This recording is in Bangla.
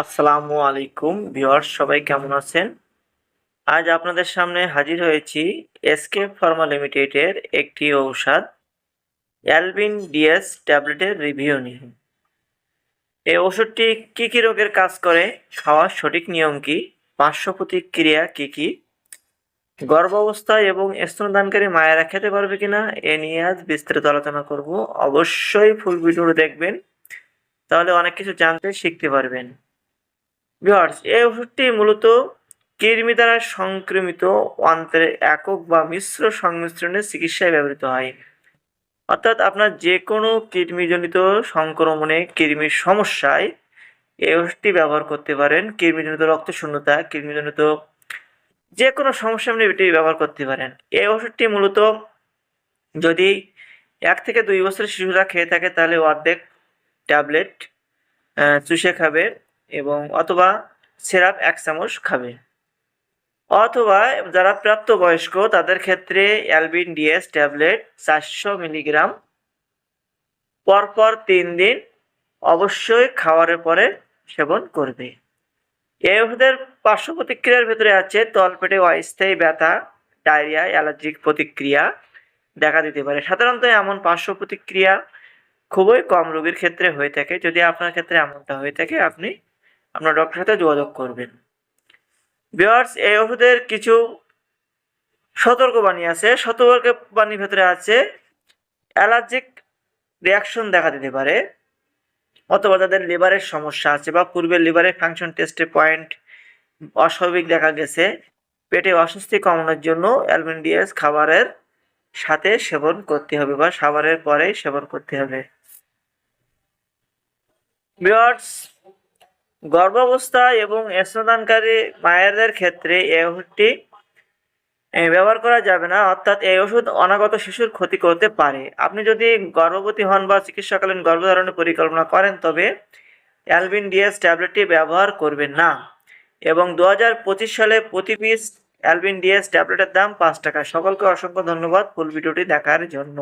আসসালামু আলাইকুম ভিউয়ার্স, সবাই কেমন আছেন? আজ আপনাদের সামনে হাজির হয়েছি এসকে ফার্মা লিমিটেডের একটি ঔষধ, অ্যালবিন ডিএস ট্যাবলেটের রিভিউ নিয়ে। এই ওষুধটি কী কী রোগের কাজ করে, খাওয়ার সঠিক নিয়ম কি, পার্শ্ব প্রতিক্রিয়া কী কী, গর্ভাবস্থায় এবং স্তনদানকারী মায়েরা খেতে পারবে কিনা, এ নিয়ে আজ বিস্তারিত আলোচনা করব। অবশ্যই ফুল ভিডিওটা দেখবেন, তাহলে অনেক কিছু জানতে শিখতে পারবেন। ভিউয়ার্স এই ওষুধটি মূলত কৃমি দ্বারা সংক্রমিত অন্ত্রের একক বা মিশ্র সংমিশ্রণের চিকিৎসায় ব্যবহৃত হয়। অর্থাৎ আপনার যে কোনো কৃমিজনিত সংক্রমণে কৃমির সমস্যায় এই ওষুধটি ব্যবহার করতে পারেন। কৃমিজনিত রক্ত শূন্যতা কৃমিজনিত যে কোনো সমস্যা আপনি এটি ব্যবহার করতে পারেন। এই ওষুধটি মূলত যদি এক থেকে দুই বছরের শিশুরা খেয়ে থাকে তাহলে অর্ধেক ট্যাবলেট চুষে খাবে। এবং অথবা সিরাপ এক চামচ খাবে। অথবা যারা প্রাপ্তবয়স্ক, তাদের ক্ষেত্রে অ্যালবিন ডিএস ট্যাবলেট চারশো মিলিগ্রাম পরপর তিন দিন অবশ্যই খাওয়ারের পরে সেবন করবে। এই ওষুধের পার্শ্ব প্রতিক্রিয়ার ভেতরে আছে তলপেটে অস্থায়ী ব্যথা, ডায়রিয়া, অ্যালার্জিক প্রতিক্রিয়া দেখা দিতে পারে। সাধারণত এমন পার্শ্ব প্রতিক্রিয়া খুবই কম রোগীর ক্ষেত্রে হয়ে থাকে। যদি আপনার ক্ষেত্রে এমনটা হয়ে থাকে, আপনি আপনার ডক্টরের সাথে যোগাযোগ করবেন। বিয়ার্স এই ওষুধের কিছু সতর্কবাণী আছে। সতর্কবাণীর ভেতরে আছে অ্যালার্জিক রিয়াকশন দেখা দিতে পারে, অথবা যাদের লিভারের সমস্যা আছে বা পূর্বের লিভারের ফাংশন টেস্টে পয়েন্ট অস্বাভাবিক দেখা গেছে, পেটে অস্বস্তি কমানোর জন্য অ্যালবেন্ডিয়াস খাবারের সাথে সেবন করতে হবে বা খাবারের পরে সেবন করতে হবে। বিয়ার্স গর্ভাবস্থা এবং স্তনদানকারী মায়েদের ক্ষেত্রে এই ওষুধটি ব্যবহার করা যাবে না। অর্থাৎ এই ওষুধ অনাগত শিশুর ক্ষতি করতে পারে। আপনি যদি গর্ভবতী হন বা চিকিৎসাকালীন গর্ভধারণের পরিকল্পনা করেন, তবে অ্যালবিন ডিএস ট্যাবলেটটি ব্যবহার করবেন না। এবং দু হাজার পঁচিশ সালে প্রতি পিস অ্যালবিন ডিএস ট্যাবলেটের দাম পাঁচ টাকা। সকলকে অসংখ্য ধন্যবাদ ফুল ভিডিওটি দেখার জন্য।